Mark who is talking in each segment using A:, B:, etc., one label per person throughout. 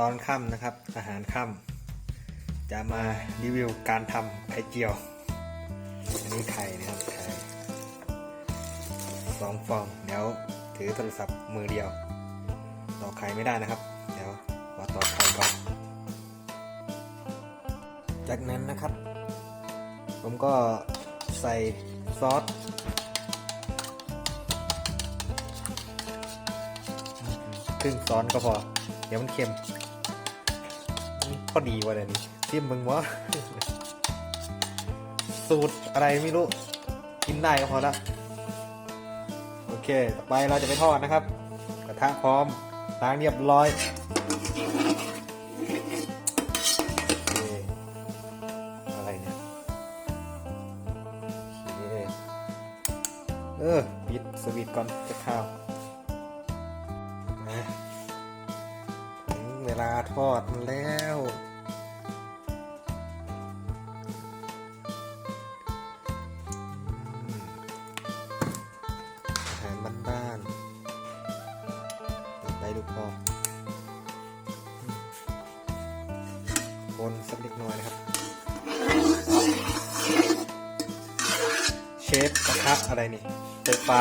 A: ตอนค่ำนะครับ อาหารค่ำจะมารีวิวการทำไข่เจียว อันนี้ไข่นะครับไข่สองฟองเดี๋ยวถือโทรศัพท์มือเดียว ต่อไข่ไม่ได้นะครับ เดี๋ยวขอต่อไข่ก่อน จากนั้นนะครับ ผมก็ใส่ซอสครึ่งซ้อนก็พอ เดี๋ยวมันเค็ม อดีว่ะเดี๋ยนี้ซิมมึงวะสูตรอะไรไม่รู้ กินได้ก็พอละโอเค ต่อไปเราจะไปทอดนะครับ กระทะพร้อมล้างเรียบร้อยอเคอะไรเนี่ยเออปิดสวิตช์ก่อนจะข้าวถึงเวลาทอดมันแล้ว พอคนสักเล็กน้อยนะครับ เชฟกระทะอะไรนี่ไฟฟ้า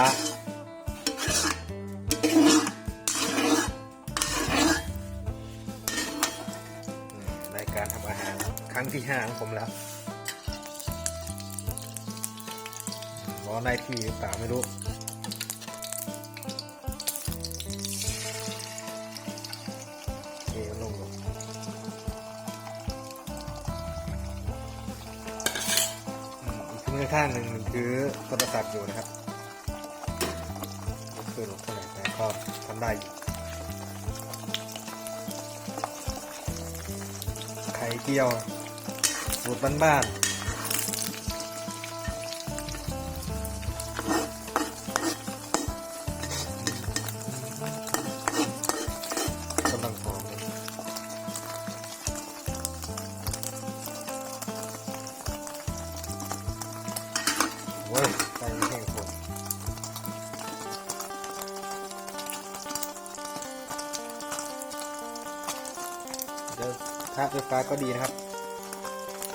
A: ในการทำอาหารครั้งที่ห้าของผมแล้วรอได้ที่หรือเปล่าไม่รู้ อีกมือข้างหนึ่งถือโทรศัพท์อยู่นะครับ คือหลงเท่าไหร่แต่ก็ทำได้ไข่เจียวสูตรบ้านๆ ไข่ไม่คตรเดี๋ยวถ้าไฟฟ้าก็ดีนะครับ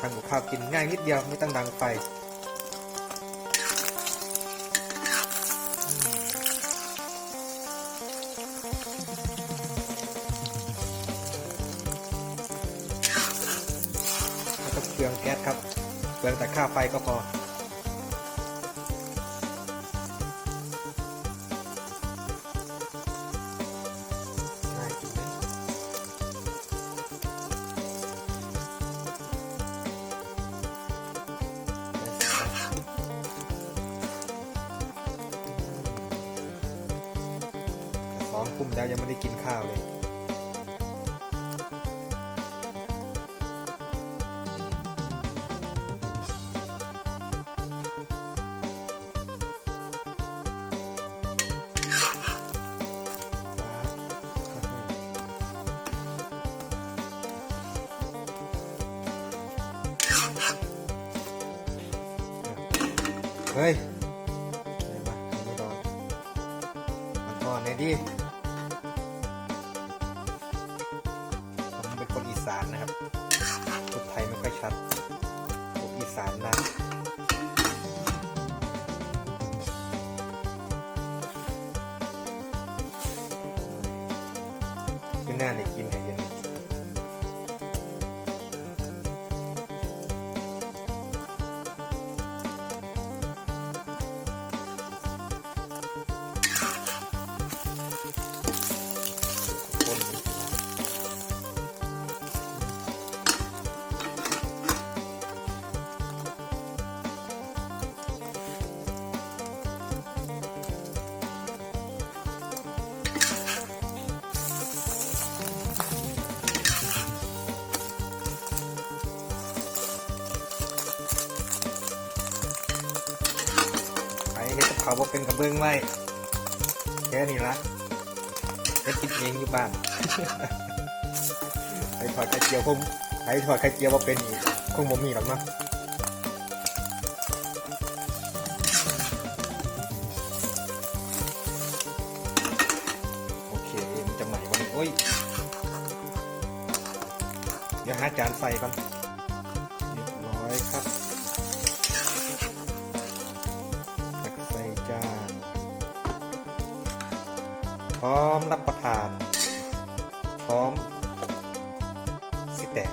A: ทำกับข้าวกินง่ายนิดเดียวไม่ต้องดังไฟไม่ต้องเปลืองแก๊สครับเปลืองแต่ค่าไฟก็พอ สองคุมแล้วยังไม่ได้กินข้าวเลย เฮ้ย มาไม่รอมันทอดเลยดิ สานนะครับพูดไทยไม่ค่อยชัดผมอีสานนะขึ้นหน้าได้กินไอ้เหี้ยังคน เขาบอกเป็นกระเบื้องไว้แค่นี้ละเฮ็ดกินเองอยู่บ้านไอ้ถอดไข่เจียวผมไอ้ถอดไข่เจียวว่าเป็นอีกคงบ่มีหรอกเนาะโอเคมันจะใหม่วันนี้โอ้ยดี๋ยวหาจานใส่ก่อน พร้อมรับประทาน พร้อมสิแตก